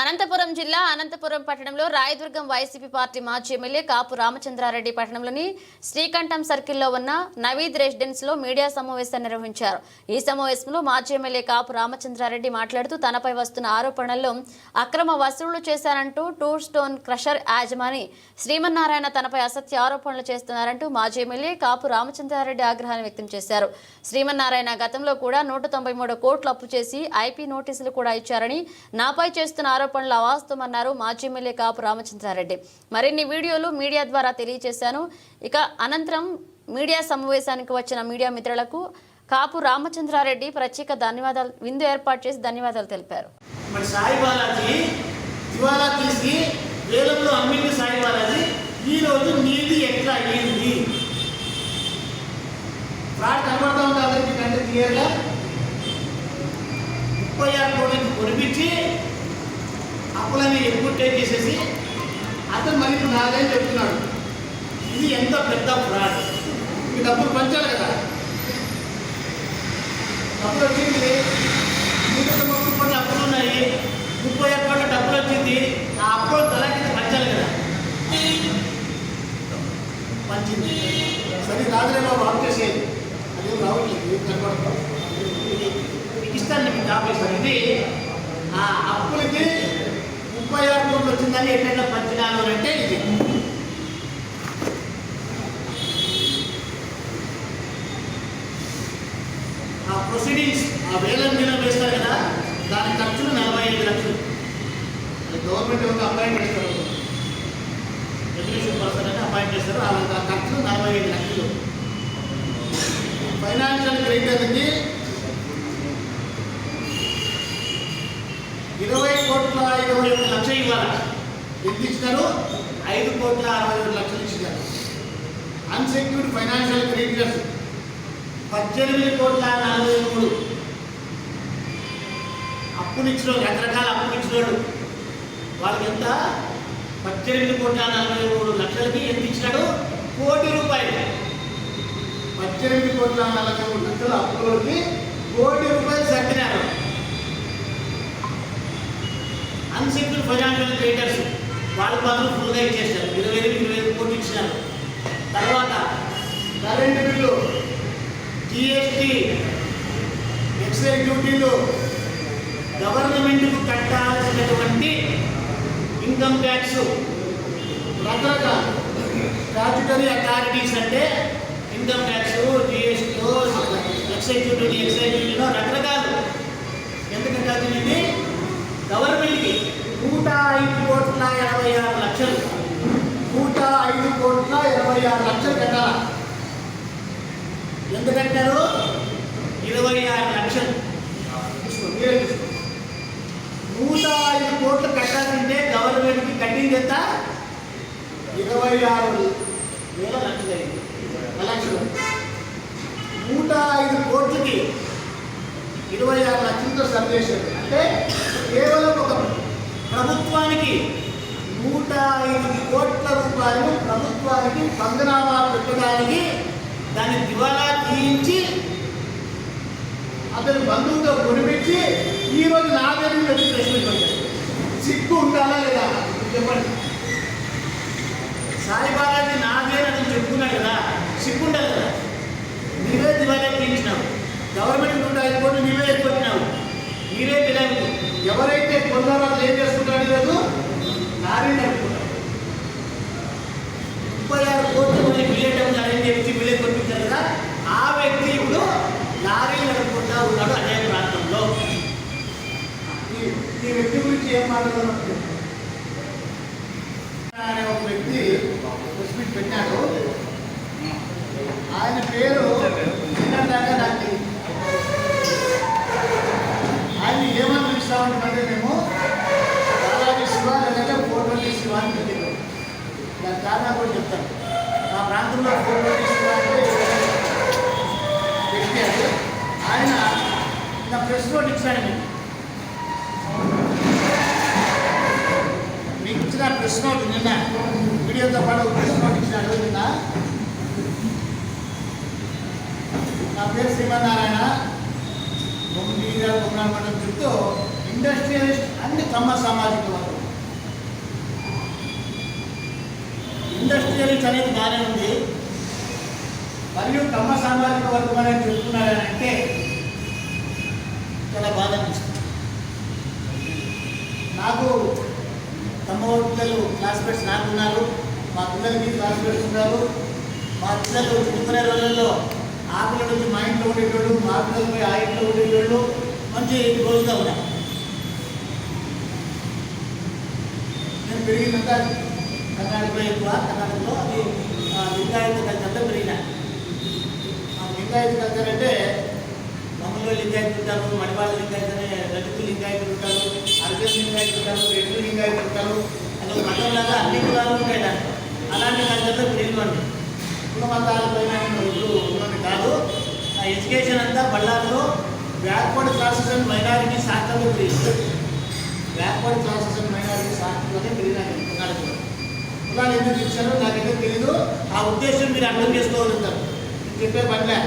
అనంతపురం జిల్లా అనంతపురం పట్టణంలో Rayadurgam YCP party మాజీ ఎమ్మెల్యే కాపు రామచంద్రారెడ్డి పట్టణంలోని శ్రీకంఠం సర్కిల్లో ఉన్న నవీద్ రెసిడెన్స్లో మీడియా సమావేశాన్ని నిర్వహించారు. ఈ సమావేశంలో మాజీ ఎమ్మెల్యే కాపు రామచంద్రారెడ్డి మాట్లాడుతూ తనపై వస్తున్న ఆరోపణల్లో అక్రమ వసూళ్ళు చేశారంటూ టూ స్టోన్ క్రషర్ యాజమాని శ్రీమన్నారాయణ తనపై అసత్య ఆరోపణలు చేస్తున్నారంటూ మాజీ ఎమ్మెల్యే కాపు రామచంద్రారెడ్డి ఆగ్రహాన్ని వ్యక్తం చేశారు. శ్రీమన్నారాయణ గతంలో కూడా నూట తొంభై మూడు కోట్లు అప్పు చేసి ఐపీ నోటీసులు కూడా ఇచ్చారని నాపై చేస్తున్న ఆరోపణలు అవాస్తవమన్నారు మాజీ ఎమ్మెల్యే కాపు రామచంద్రారెడ్డి. మరిన్ని వీడియోలు మీడియా ద్వారా తెలియజేశాను. ఇక అనంతరం మీడియా సమావేశానికి వచ్చిన మీడియా మిత్రులకు కాపు రామచంద్రారెడ్డి ప్రత్యేక ధన్యవాదాలు విందు ఏర్పాటు చేసి ధన్యవాదాలు తెలిపారు. మరి సాయి బాలాజీ దివాలా తీసి వేలంలో అమ్మింది సాయి బాలాజీ. ఈ నీది ఎట్లా అయ్యింది ఫ్రాడ్ కనబడతా ఉంది కంటే క్లియర్గా ముప్పై ఆరు కోట్లకి కొనిపించి అప్పులని ఎప్పుడు టేక్ చేసేసి అతను మరి ఇప్పుడు నాదే చెప్తున్నాడు. ఇది ఎంత పెద్ద ఫ్రాడ్ మీ డబ్బులు పంచాలి కదా. డబ్బులు వచ్చింది. మీకు ముప్పై కొన్ని అప్పులు ఉన్నాయి. ముప్పై ఒక్క డబ్బులు వచ్చింది. ఆ అప్పులు తలకి పంచాలి కదా. పంచింది. సరే రాదులే బాబు ఆఫ్ చేసేది అదేం రావట్లేదు ఏం మీకు ఇస్తాను మీకు కాపేస్తాను ఇది ఆ అప్పులకి ముప్పై ఆరు కోట్లు వచ్చిందని ఎట్లయినా పంచినాను అంటే ఇది. ఆ ప్రొసీడింగ్స్ ఆ వేలం మీద వేస్తారు కదా దాని ఖర్చులు నలభై ఐదు లక్షలు. గవర్నమెంట్ ఒక అపాయింట్ చేస్తారు. ఎడ్యుకేషన్ పర్సన్ అంటే అపాయింట్ చేస్తారు ఆ ఆ ఖర్చులు నలభై ఐదు లక్షలు. ఫైనాన్షియల్ క్రెడిటర్కి ఇరవై కోట్ల ఇరవై ఒక లక్షలు ఇవ్వాలి? ఎంత ఇచ్చినారు? ఐదు కోట్ల అరవై ఏడు లక్షలు ఇచ్చినారు. అన్సెక్యూర్డ్ ఫైనాన్షియల్ క్రెడిటర్స్ పద్దెనిమిది కోట్ల నలభై మూడు. అప్పునిచ్చినోడు రకరకాల అప్పునిచ్చినోడు వాళ్ళకి ఎంత? పద్దెనిమిది కోట్ల నలభై మూడు లక్షలకి ఎంత ఇచ్చినాడు? కోటి రూపాయలు. పద్దెనిమిది కోట్ల నలభై మూడు లక్షల అప్పులకి కోటి రూపాయలు సర్దినారు. అన్సెక్యూర్ ఫైనాన్షియల్ క్రియేటర్స్ వాళ్ళ బదులు ఫుల్గా ఇచ్చేసారు ఇరవై ఎనిమిది ఇరవై ఐదు కోట్లు ఇచ్చినారు. తర్వాత కరెంటు బిల్లు జిఎస్టి ఎక్సైజ్ డ్యూటీలు గవర్నమెంట్కు కట్టాల్సినటువంటి ఇన్కమ్ ట్యాక్స్ రకరకాల స్టాచ్యుటరీ అథారిటీస్ అంటే income tax GST excise duty excise డ్యూటీలో రకరకాలు. ఎంత కట్టాల్సింది గవర్నమెంట్కి నూట ఐదు కోట్ల ఎనభై ఆరు లక్షలు. నూట ఐదు కోట్ల ఎనభై ఆరు లక్షలు కట్టాల? ఎంత కట్టారు? ఇరవై ఆరు లక్షలు. నూట ఐదు కోట్లు కట్టాలంటే గవర్నమెంట్కి కట్టింది ఎంత? ఇరవై ఆరు వేల లక్షలు లక్షలు నూట ఐదు కోట్లకి ఇరవై ఆరు లక్షలతో సర్వేషన్ అంటే కేవలం ఒక ప్రభుత్వానికి నూట ఐదు ప్రభుత్వాలను ప్రభుత్వానికి పంగనామా పెట్టడానికి దాన్ని దివాలా తీయించి అతని బంధువుతో కొనిపించి ఈరోజు నా దగ్గర వచ్చి ప్రశ్న సిక్కు ఉండాలా లేదా? చెప్పండి. సాయిబాబాజీ నాదే అని చెప్పుకున్నాడు కదా సిక్కు ఉండాలి కదా? నీవే దివాలా తీయించినావు. గవర్నమెంట్ నూట ఐదు కోట్లు నీవే ఎక్కువచ్చినావు మీరే పిల్లలు ఎవరైతే కొందరు ఏం చేసుకుంటారు లేదు లారీ నడుపుకుంటారు ముప్పై ఆరు కోట్ల మంది బిలియన్ అరేంజ్ వ్యక్తి బిలియన్ కొనిపించారు కదా ఆ వ్యక్తి ఇప్పుడు లారీలు నడుపుకుంటా ఉన్నాడు అదే ప్రాంతంలో. ఈ- వ్యక్తి గురించి ఏం మాట్లాడుతున్నారు అనే ఒక వ్యక్తి ప్రెస్ పెట్టాడు ఆయన పేరు చిన్నదాకా నాకు ఆయన ఏమని పిలుస్తామంటే మేము బాలాజీ శివ లేదంటే కోటి శివ అని పెట్టింది దాని కారణాలు కూడా చెప్తాను. మా ప్రాంతంలో కోటి శివ అంటే వ్యక్తి అది ఆయన నా ప్రెస్ నోట్ ఇచ్చాడు మీకు మీకు ఇచ్చిన ప్రెస్ నోట్ నిన్న వీడియోతో పాటు ప్రెస్ నోట్ ఇచ్చినాడు నిన్న నా పేరు శ్రీమన్నారాయణ. బొమ్మిడి గారు బొమ్మనాడు మండలం చుట్టూ ఇండస్ట్రియలిస్ట్ అండ్ కమ్మ సామాజిక వర్గం ఇండస్ట్రియలిస్ట్ అనేది బాగానే ఉంది. మరియు కమ్మ సామాజిక వర్గం అనేది చెప్తున్నారని అంటే చాలా బాధ అనిపిస్తుంది. నాకు తమ్మ పిల్లలు క్లాస్మేట్స్ నాకు ఉన్నారు. మా పిల్లలకి క్లాస్మేట్స్ ఉన్నారు. మా పిల్లలు చదువుకునే రోజుల్లో ఆ పిల్లల నుంచి మా ఇంట్లో ఉండేటోళ్ళు మా పిల్లలు పోయి ఆ ఇంట్లో ఉండేటోళ్ళు మంచి రోజుగా ఉన్నాయి నేను పెరిగినంత కర్ణాటకలో ఎక్కువ కర్ణాటకలో అది లింగాయత కల్చర్లో పెరిగినాయి ఆ లింగాయత కల్చర్ అంటే మామూలుగా లింగాయతులు ఉంటారు మణిపాల లింగాయతు అనే దళితులు లింగాయతులు ఉంటారు అర్జున్ లింగాయతులు ఉంటారు రెడ్డి లింగాయతులు ఉంటారు అది ఒక మతంలాగా అన్ని కులాలు ఉంటాయి దాంట్లో. అలాంటి కల్చర్లో పెరిగినండి కుల మతాల పైన ఇప్పుడు ఉన్నది కాదు ఆ ఎడ్యుకేషన్ అంతా బళ్ళార్లో బ్యాక్వర్డ్ క్లాసెస్ అండ్ మైనారిటీ శాఖలో పెరిగింది. బ్యాక్వర్డ్ క్లాసెస్ అండ్ మైనారిటీ శాఖలోనే పెరిగినాయి కర్ణాటకలో. కులాలు ఎందుకు ఇచ్చారో నాకైతే తెలీదు. ఆ ఉద్దేశం మీరు అర్థం చేసుకోగలుగుతారు చెప్పే పనిలే.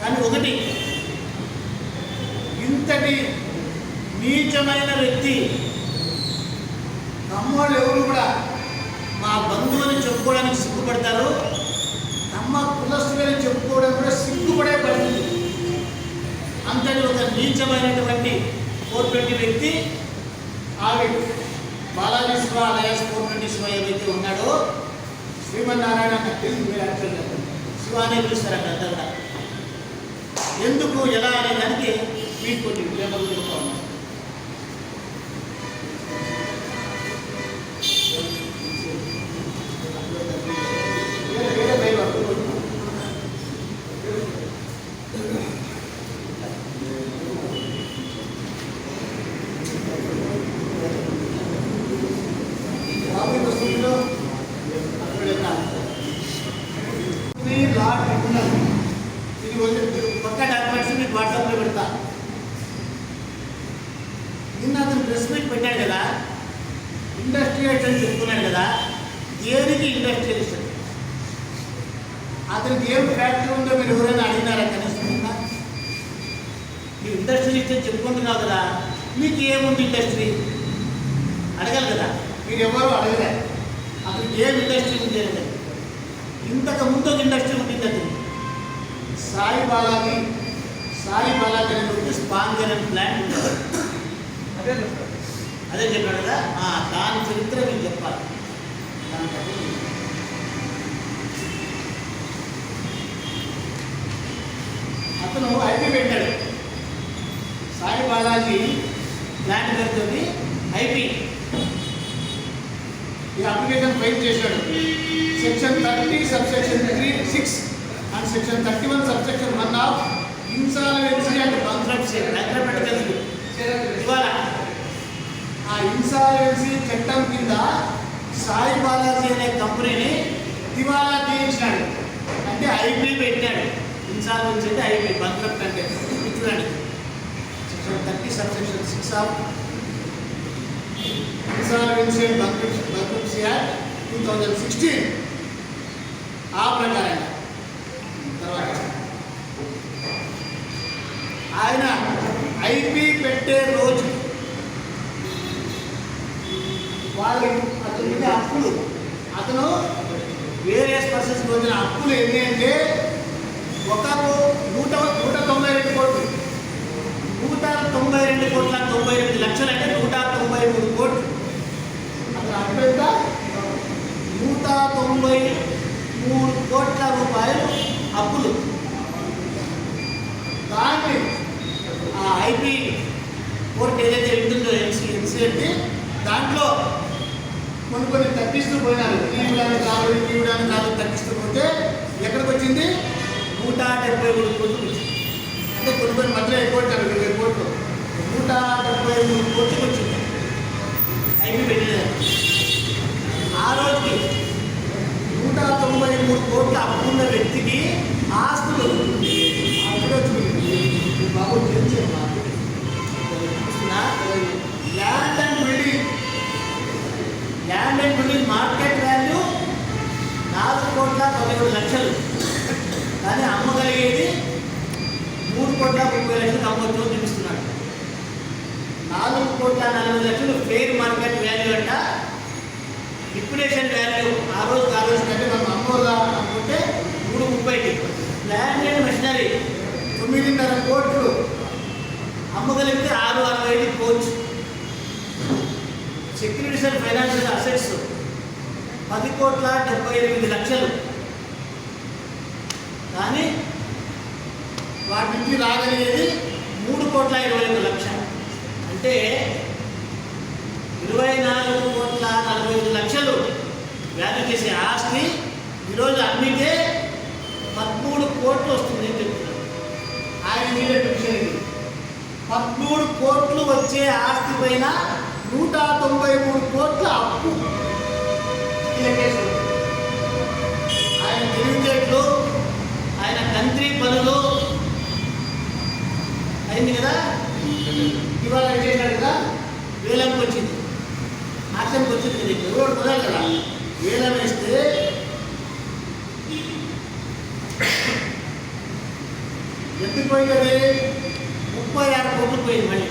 కానీ ఒకటి ఇంతటి నీచమైన వ్యక్తి తమ్మోళ్ళు ఎవరు కూడా మా బంధువుని చెప్పుకోవడానికి సిగ్గుపడతారు. తమ్మ కులస్తులని చెప్పుకోవడం కూడా సిగ్గుపడే పరిస్థితి అంతటి ఒక నీచమైనటువంటి ఫోర్ ట్వంటీ వ్యక్తి ఆవిడ Balaji Siva alias four twenty Siva ఏవైతే ఉన్నాడో శ్రీమన్నారాయణ నాకు తెలిసి మీరు యాక్చువల్గా శివ అనే పిలుస్తారు అక్కడ అంతా కూడా. ఎందుకు ఎలా అనే దానికి మీకు కొన్ని విషయాలు చెప్తా ఉన్నాను వేరే వేరే దైవాలు. బాబు యొక్క స్థితిలో అక్కడ యొక్క ఇది లాట్ ఉన్నది ఇది వదిలి పక్క డాక్యుమెంట్స్ మీకు వాట్సాప్లో పెడతా నిన్న అతను ప్రెస్ మీట్ పెట్టాడు కదా ఇండస్ట్రియలిస్ట్ అని చెప్తున్నాడు కదా దేనికి ఇండస్ట్రియలిస్ట్ అని? అతనికి ఏం ఫ్యాక్టరీ ఉందో మీరు ఎవరైనా అడిగినారా కనీసం? మీరు ఇండస్ట్రియలిస్ట్ అని చెప్పుకుంటున్నావు కదా మీకు ఏముంది ఇండస్ట్రీ అడగాలి కదా. మీరు ఎవరు అడగలే. అతనికి ఏం ఇండస్ట్రీ ఉంది ఇంతకు ముందు ఒక ఇండస్ట్రీ ఉంటుంది అతను సాయి బాలాజీ సాయి బాలాజీ వచ్చి స్పాంజర్ అండ్ ప్లాంట్ ఉంటుంది అదే చెప్పాడు. కదా? ఆ, దాని చరిత్ర మీకు చెప్పాలి. దాని కథ మీకు. అతను ఐపీ పెట్టాడు. సాయి బాలాజీ ప్లాంట్ పెడుతుంది ఐపీ. ఈ అప్లికేషన్ ఫైల్ చేశాడు. Section thirty subsection three six and section thirty one subsection one of insolvency and contracts తెలుసు. ఇవాళ ఆ ఇన్సాల్వెన్సీ చట్టం కింద సాయి బాలాజీ అనే కంపెనీని దివాలా తీయించినాడు. అంటే ఐపీ పెట్టాడు. ఇన్సాల్వెన్సీ అంటే అయిపోయి బంక్రప్ట్ అంటే చూడండి section thirty sub section six of insolvency and bankruptcy act two thousand sixteen ఆ ప్రకారంగా. తర్వాత. ఆయన ఐపీ పెట్టే రోజు వాళ్ళు అతని మీద అప్పులు. అతను వేరియస్ పర్సన్స్ పొందిన అప్పులు ఎన్ని అంటే ఒక నూట నూట తొంభై రెండు కోట్లు. నూట తొంభై రెండు కోట్ల తొంభై ఎనిమిది లక్షలు అంటే నూట తొంభై మూడు కోట్లు. అతను అప్పు నూట తొంభై మూడు కోట్ల రూపాయలు అప్పులు. దాన్ని ఆ ఐపీ కోర్టు ఏదైతే ఉంటుందో ఎన్సీ ఎన్సీఎల్టీ దాంట్లో కొన్ని కొన్ని తగ్గిస్తూ పోయినారు. తీయడానికి కాదు తీయడానికి కాదు తగ్గిస్తూ పోతే ఎక్కడికి వచ్చింది నూట డెబ్బై మూడు కోట్లు వచ్చింది అంటే కొన్ని కొన్ని మధ్యలో ఎక్కువ ఉంటారు ఇరవై కోట్లు నూట డెబ్బై మూడు కోట్లు వచ్చింది ఐపీ పెట్టలేదు ఆ రోజుకి నూట తొంభై మూడు కోట్ల అప్పున్న వ్యక్తికి ఆస్తులు కోట్ల ముప్పై లక్షలు అమ్మొచ్చు అని చూపిస్తున్నాడు. నాలుగు కోట్ల నలభై లక్షలు ఫెయిర్ మార్కెట్ వాల్యూ అంట. లిక్విడేషన్ వాల్యూ ఆ రోజు ఆ రోజు కంటే మనం అమ్మోదా అనుకుంటే మూడు ముప్పైకి ల్యాండ్ అండ్ మెషినరీ తొమ్మిదిన్నర కోట్లు. అమ్మగలిగితే ఆరు అరవై ఐదు కోచ్ సెక్యూరిటీస్ అండ్ ఫైనాన్షియల్ అసెట్స్ పది కోట్ల డెబ్బై ఎనిమిది లక్షలు కానీ వాటి రాగలిగేది మూడు కోట్ల ఇరవై ఒక లక్ష. అంటే ఇరవై నాలుగు కోట్ల నలభై ఐదు లక్షలు వ్యాల్యూ చేసే ఆస్తి ఈరోజు అమ్మితే పదమూడు కోట్లు వస్తుంది అని చెప్తున్నారు. ఆయన మీద విషయం ఇది. పదమూడు కోట్లు వచ్చే ఆస్తి పైన నూట తొంభై మూడు కోట్ల అప్పు. ఈ ఆయన తెలివితేటలు ఆయన కంట్రీ పనులు అయింది కదా ఇవాళ ఏం చేశాడు కదా వేలంకి వచ్చింది. ఆక్షన్కి వచ్చింది నీకు ఎవరు కుదరదు కదా? వేలం వేస్తే ఎందుకు పోయింది ముప్పై ఆరు కోట్లు పోయింది మళ్ళీ.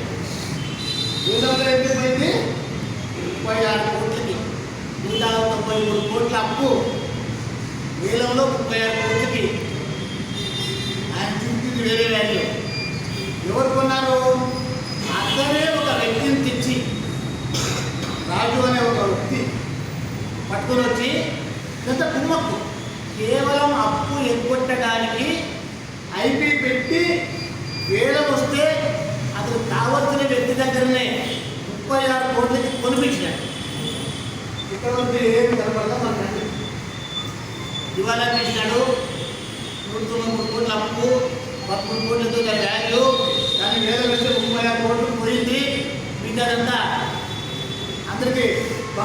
వేలంలో ఎందుకు పోయింది ముప్పై ఆరు కోట్లకి. నూట తొంభై మూడు కోట్ల అప్పు. వేలంలో ముప్పై ఆరు కోట్లకి. ఆయన చూపించింది వేరే వాల్యూ ఎవరు కొన్నారు? అక్కడే ఒక వ్యక్తిని రాజు అనే ఒక వ్యక్తి పట్టుకొని వచ్చి పెద్ద కుమ్మక్కు కేవలం అప్పు ఎగ్గొట్టడానికి ఐపీ పెట్టి వేలం వస్తే అతను కావలసిన వ్యక్తి దగ్గరనే ముప్పై ఆరు కోట్లకి కొనిపించినాడు. ఇక్కడ ఉంది ఏం కనపడదా మనకండి దివాలా చేసినాడు? నూట తొమ్మిది కోట్ల అప్పు పదమూడు కోట్లతో దాని వ్యాల్యూ దాన్ని వేలం వేస్తే ముప్పై ఆరు కోట్లు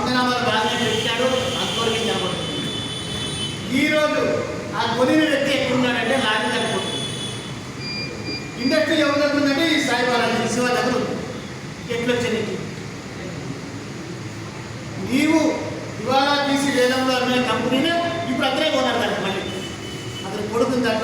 పంగనామాలు బాగానే పెట్టాడు అంతవరకు కనపడుతుంది ఈరోజు ఆ కొనిన వ్యక్తి ఎక్కడున్నాడంటే లారీ కనపడుతుంది ఇండస్ట్రీ ఎవరి దగ్గర ఉందంటే ఈ సాయిబాబా శివ దగ్గర ఉంది. ఎట్లా వచ్చింది నీవు ఇవాళ తీసి వేలంలో అమ్మే కంపెనీనే ఇప్పుడు అతనే కొన్నారు దానికి మళ్ళీ. అతను కొడుకుని దాంట్లో